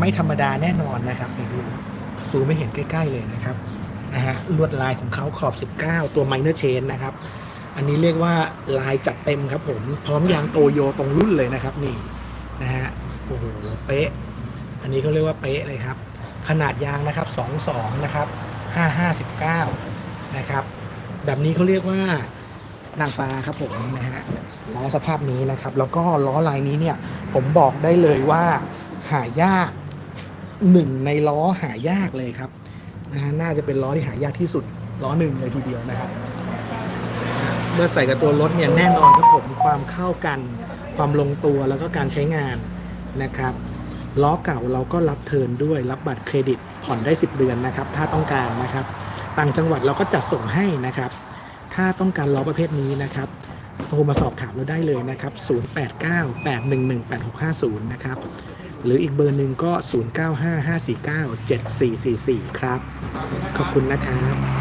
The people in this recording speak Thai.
ไม่ธรรมดาแน่นอนนะครับนี่ดูซูมไม่เห็นใกล้ ๆ เลยนะครับนะฮะลวดลายของเขาขอบ 19 ตัว minor chain นะครับ อันนี้เรียกว่าลายจัดเต็มครับผม พร้อมยางโตโยตรงรุ่นเลยนะครับนี่นะฮะโอ้โหเป๊ะ อันนี้เขาเรียกว่าเป๊ะเลยครับ ขนาดยางนะครับ 22 นะครับ 559นะครับ แบบนี้เขาเรียกว่านางฟ้าครับผมนะฮะล้อสภาพนี้นะครับ แล้วก็ล้อลายนี้เนี่ยผมบอกได้เลยว่าหายาก หนึ่งในล้อหายากเลยครับนะฮะน่าจะเป็นล้อที่หายากที่สุดล้อหนึ่งเลยทีเดียวนะครับ เมื่อใส่กับตัวรถเนี่ยแน่นอนครับผมความเข้ากัน ความลงตัวแล้วก็การใช้งานนะครับล้อเก่าเราก็รับเทิร์นด้วยรับบัตรเครดิตผ่อนได้ 10 เดือนนะครับ ถ้าต้องการนะครับ ต่างจังหวัดเราก็จัดส่งให้นะครับ ถ้าต้องการล้อประเภทนี้นะครับโทรมาสอบถามเราได้เลยนะครับ 0898118650 นะครับ หรืออีกเบอร์หนึ่งก็ 0955497444 ครับ ขอบคุณนะครับ